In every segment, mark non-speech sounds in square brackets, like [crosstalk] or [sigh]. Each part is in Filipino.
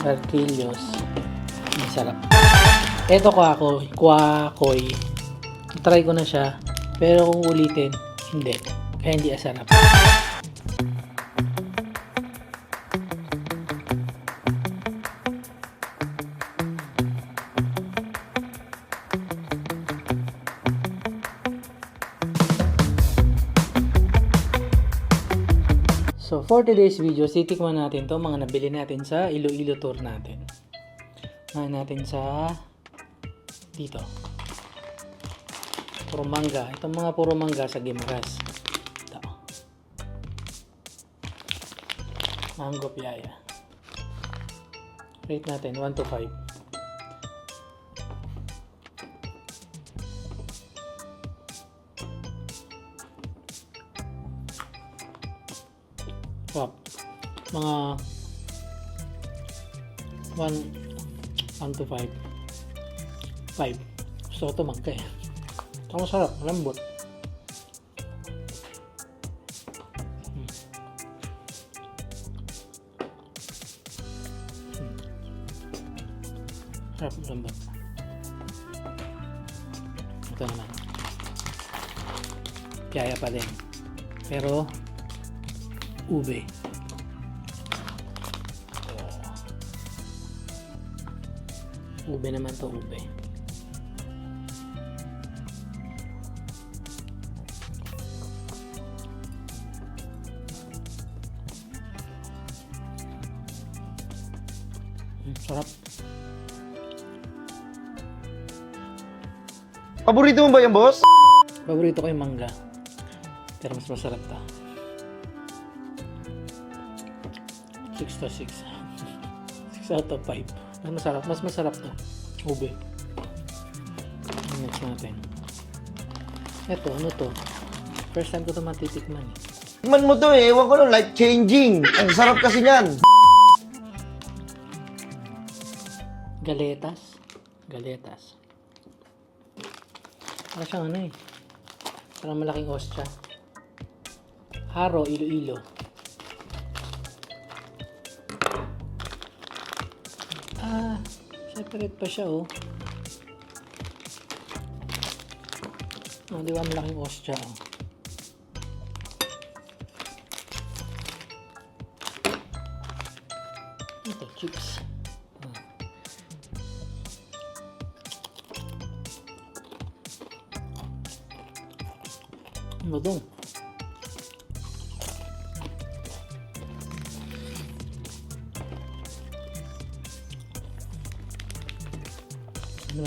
Barquillos. Ang sarap. Ito kwakoy. Kwakoy. Try ko na siya. Pero kung ulitin, hindi. Kaya hindi asarap. For today's video, titikman natin to mga nabili natin sa Iloilo tour natin. Mga natin sa dito. Puro mangga. Itong mga puro mangga sa Gimaras. Ito. Mango piyaya. Rate natin, 1 to 5. 1 1 to 5. 5. Gusto ko ito magka eh. Ang sarap, lambot. Hmm. Hmm. Sarap, lambot. Ito naman. Kaya pa din. Pero, ube. Ube naman to ube. Mm, sarap. Paborito mo ba yan, boss? Paborito ko yung mangga. Pero mas masarap to. 6 to 6. 6 out of 5. Mas masarap. Mas masarap to. Ube. Next natin. Ito, ano to? First time ko to matitikman eh. Tikman mo to eh. Ewan ko lang, life-changing. Ang sarap kasi niyan. Galetas. Galetas. Para siyang ano eh. Parang malaking ostya. Haro, Iloilo. Ah, separate pa siya oh. Oh, di ba malaking ostya oh. Ito, chips. Ah. Madong.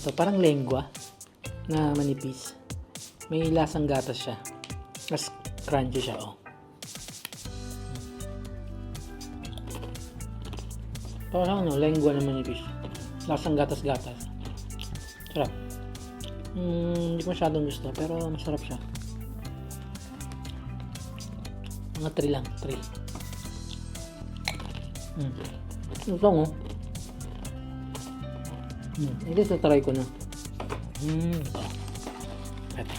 Ano to? Parang lengua na manipis. May lasang gatas siya. Mas crunchy siya, oh. Parang ano, lengua na manipis. Lasang gatas-gatas. Sarap. Hmm, hindi ko masyadong gusto, pero masarap siya. Mga 3 lang, 3. Hmm. Ito oh. Hmm, hindi sa try ko na. Hmm, ito. Ito.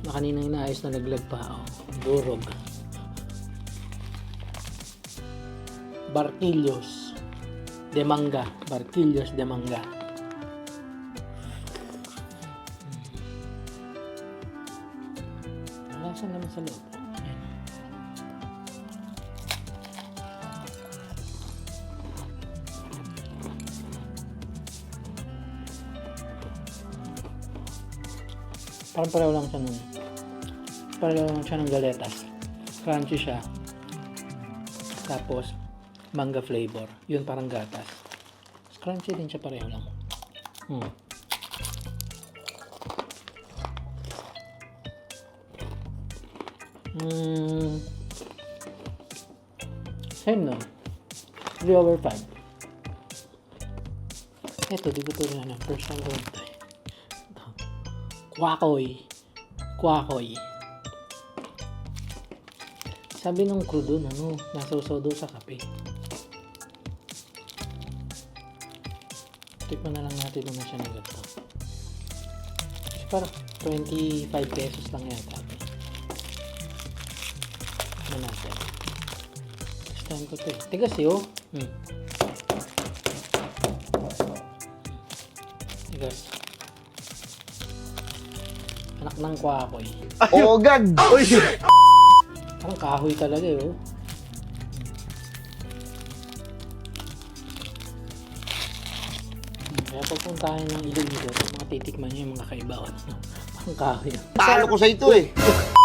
Na kanina inaayos na laglag pa. Oh. Durog. Barquillos de manga. Barquillos de manga. Lasa naman sa loob. Parang pareho lang siya nun. Pareho lang siya ng galetas. Crunchy siya. Tapos, manga flavor. Yun parang gatas. Crunchy din siya pareho lang. Hmm. Hmm. Same no. 3 over 5. Ito, di ko ito na First time ko. Kwakoy. Kwakoy. Sabi ng crew doon, ano, nasawsaw daw sa kape. Tikman na lang natin kung siya ng ganito. So, parang 25 pesos lang yata. Ano natin? First time ko ito eh. Tigas yun. Hmm. Tigas. Tigas ng kwakoy. Oh, God! Uy! Ang kahoy talaga eh, oh. Kaya pagpuntahan ng Iloilo, mga titikman nyo yung mga kaibahan. Ang kahoy. Talo ko sa ito eh. [laughs]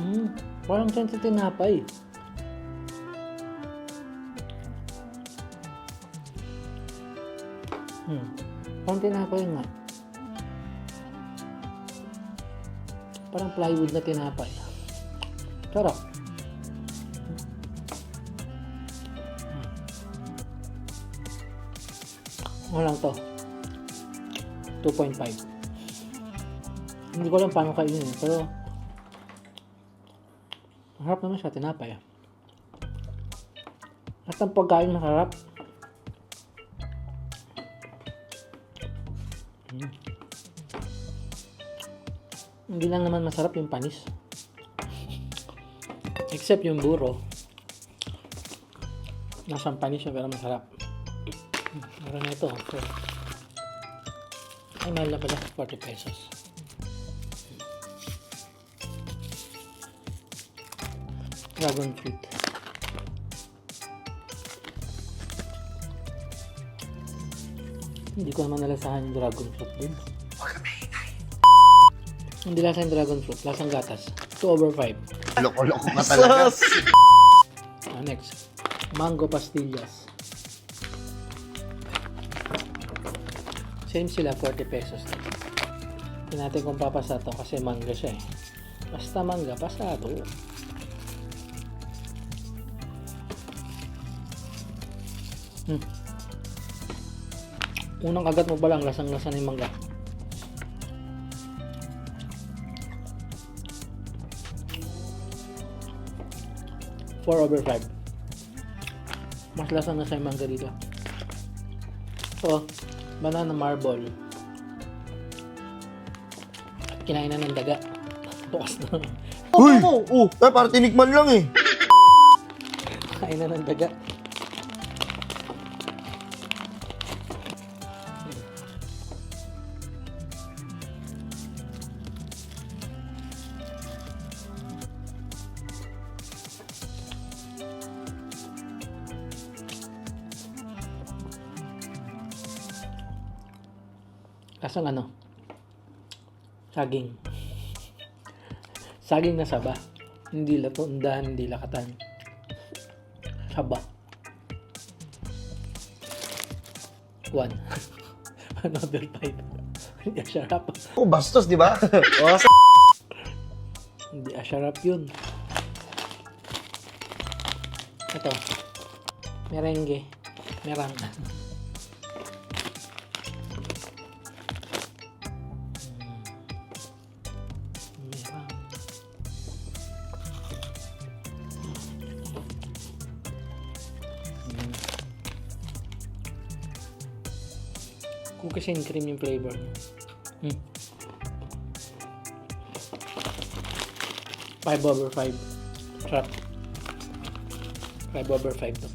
Hmm, parang dyan tinapay. Hmm, parang tinapay nga. Parang plywood na tinapay. Sarap. Hmm. Ano lang to? 2.5. Hindi ko alam paano kainin eh, pero harap naman siya, tinapay. At ang pagkain masarap. Mm. Hindi lang naman masarap yung panis. Except yung buro. Nasang panis siya pero masarap. Meron na ito. So, ay, mahal na pala. 40 pesos. Dragon fruit. Hindi ko naman nalasahan yung dragon fruit din. Hindi lasa yung dragon fruit. Lasang gatas. 2 over 5. Loko-loko ka [laughs] talaga. Ah, next. Mango pastillas. Same sila, 40 pesos. Tingnan natin kung papasa to kasi mangga siya eh. Basta mangga, pasado. Hmm. Unang kagat mo ba lang, lasang-lasa na yung mangga. Four over five. Mas lasa na sa yung mangga dito. So, banana marble. Kinain na ng daga. Bukas na. Uy! Oh, eh, parang tinikman lang eh. [laughs] Kain na ng daga. Lasang ano? Saging. Saging na saba. Hindi latundan, hindi lakatan. Saba. One. [laughs] Another five. [laughs] Hindi asarap. Oh, bastos, di ba? [laughs] oh, Hindi asarap yun. Ito. Merengue. Merang. Cookies and cream yung flavor. Hmm. 5 over 5. Sarap. 5 over 5 to.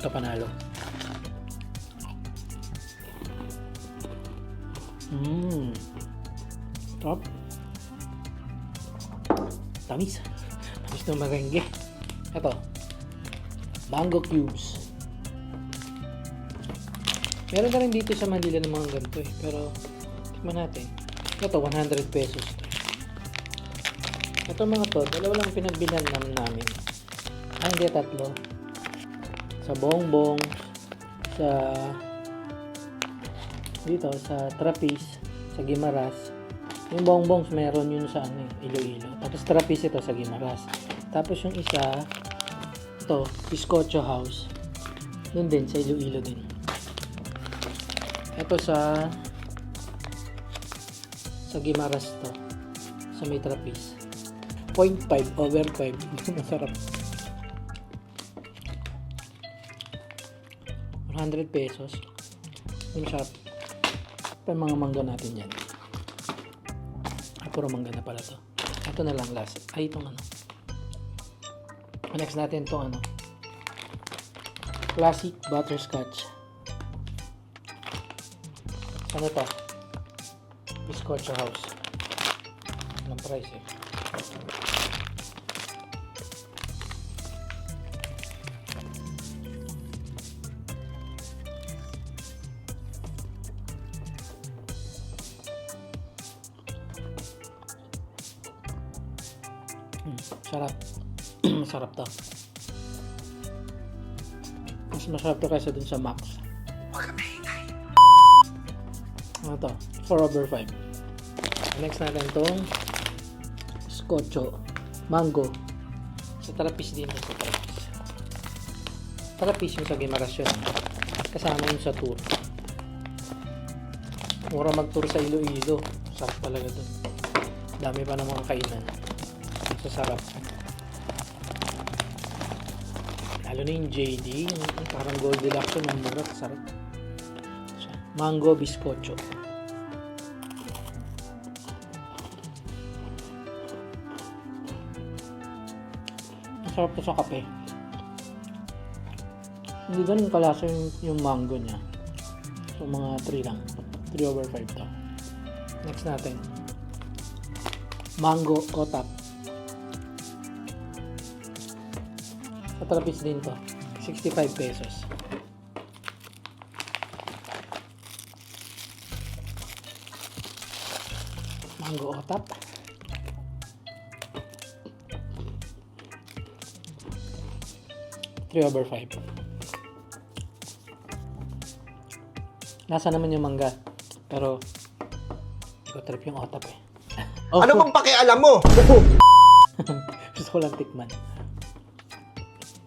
Ito panalo. Mmm. Top. Tamis. Tamis ng merengue. Ito. Mango cubes. Meron na rin dito sa Manila ng mga ganito eh. Pero, tikman natin. Ito, 100 pesos to. Ito mga to, dalawa lang pinagbilan naman namin. Ay, hindi, tatlo. Sa bongbong, sa dito, sa Trapis, sa Gimaras. Yung bongbongs, meron yun sa ano, eh, Iloilo. Tapos Trapis ito sa Gimaras. Tapos yung isa, ito, Piscocho House. Doon din, sa Iloilo din. Ito sa sa Gimaras to. Sa may Trapis. 0.5 over 5. Masarap. 100 pesos. Yung sarap. Ito mga mangga natin yan. Ah, puro mangga na pala to. Ito na lang last. Ay, itong ano. Next natin itong ano. Classic butterscotch. Ano to? Biscocho House. Anong price eh? Hmm, sarap. [clears throat] masarap to. Mas masarap to kaysa dun sa Max. Ano to? 4 over 5. Next natin tong scotcho. Mango. Sa terapis din ito. Terapis. Terapis yung sa Gimaras yun. Kasama yun sa tour. Mura mag-tour sa Iloilo. Sarap talaga dun. Dami pa ng mga kainan. Sa sarap. Lalo na yung JD. Yung parang Goldilocks yun. Ang mura. Sarap. Mango biscocho. Masarap to sa kape. Hindi ganun kalasa yung, yung mango niya. So, mga 3 lang. 3 over 5 to. Next natin. Mango otap. Sa trapis din to. 65 pesos. Mango otap. Three over five. Nasa naman yung mangga. Pero, hindi ko trip yung otap eh. Oh, [laughs] Ano bang pakialam mo? [laughs] Gusto ko lang tikman.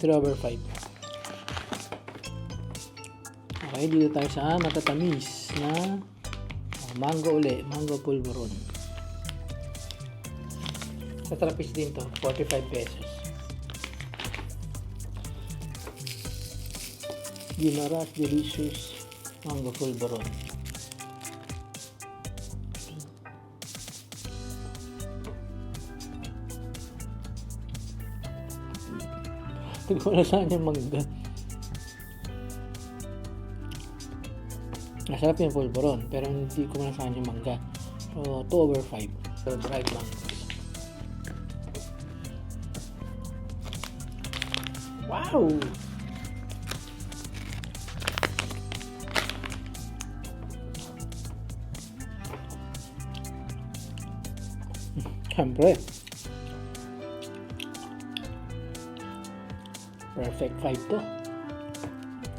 3 over 5. Okay, dito tayo sa matatamis na mango uli. Mango pulveron. Sa trapis din to, 45 pesos. Gimaras Delicious Mango Pulveron. Hindi ko na saan yung mangga. Masarap yung pulveron, pero hindi ko na saan yung mangga. So, 2 over 5. So, dried mangoes. Wow! Siyempre. Perfect 5 to.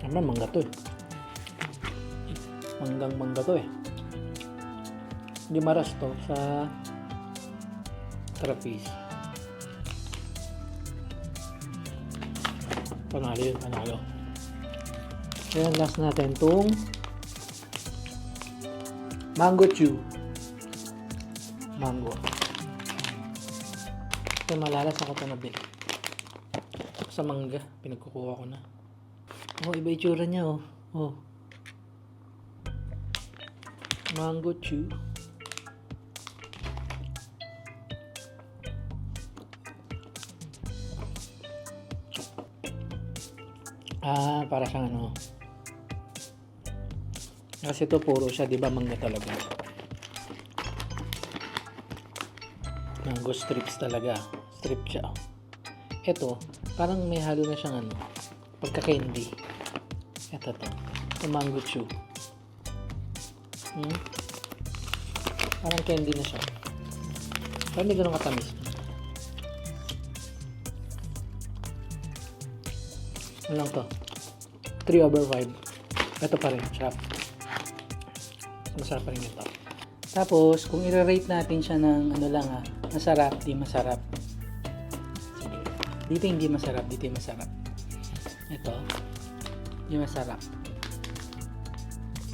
Siyempre, mangga to eh. Manggang mangga to eh. Hindi maras to sa trapeze. Panalo yun, panalo. Ayan, last natin tong Mango Chew. Mango. Ito malalas ako ito nabili. Sa mangga, pinagkukuha ko na. Oh, iba itsura niya oh. Oh. Mango chew. Ah, para siyang ano. Kasi ito puro siya, di ba mangga talaga. Mango strips talaga. Strip siya. Ito, parang may halo na siyang ano, pagka-candy. Ito to. Ito mango chew. Hmm? Parang candy na siya. Pero hindi ganun katamis. Ano lang to? 3 over 5. Ito pa rin. Sarap. Masarap pa rin ito. Tapos, kung i-rate natin siya ng ano lang ha, masarap, di masarap. Sige. Dito hindi masarap, dito yung masarap. Ito, hindi masarap.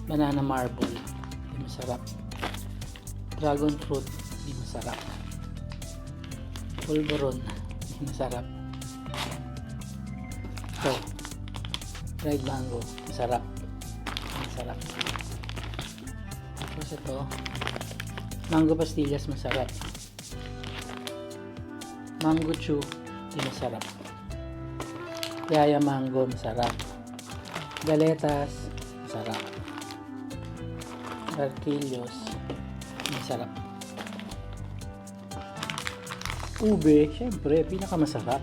Banana marble, hindi masarap. Dragon fruit, hindi masarap. Pulveron, hindi masarap. Ito, dried mango, masarap. Masarap. Tapos ito, mango pastillas masarap. Mango chew, di masarap. Yaya mango, masarap. Galetas, masarap. Barquillos, masarap. Ube, syempre, pinakamasarap.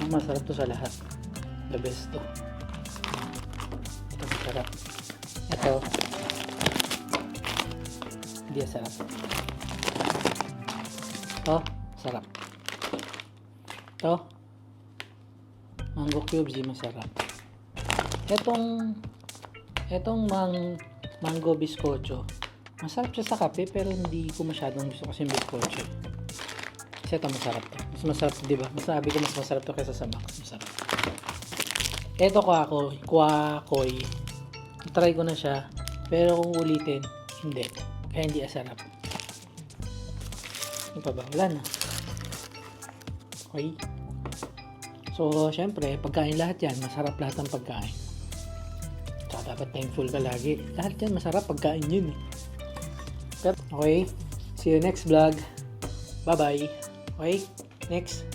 Ang masarap to sa lahat. The best to. Ito masarap. Ito, hindi masarap. Ito, masarap. Ito, mango cubes, di masarap. Etong, etong mang, mango biscocho, masarap siya sa kape, pero hindi ko masyadong gusto kasi yung biscocho. Kasi ito masarap to. Mas masarap, di ba? Masabi ko mas masarap to kaysa sa Max. Masarap. Ito kwakoy, kwakoy. Try ko na siya. Pero kung ulitin, hindi. Kaya hindi asarap. Ano pa ba? Wala na. Okay. So, syempre, pagkain lahat yan, masarap lahat ng pagkain. Tsaka dapat thankful ka lagi. Lahat yan, masarap pagkain yun eh. Okay. See you next vlog. Bye-bye. Okay? Next.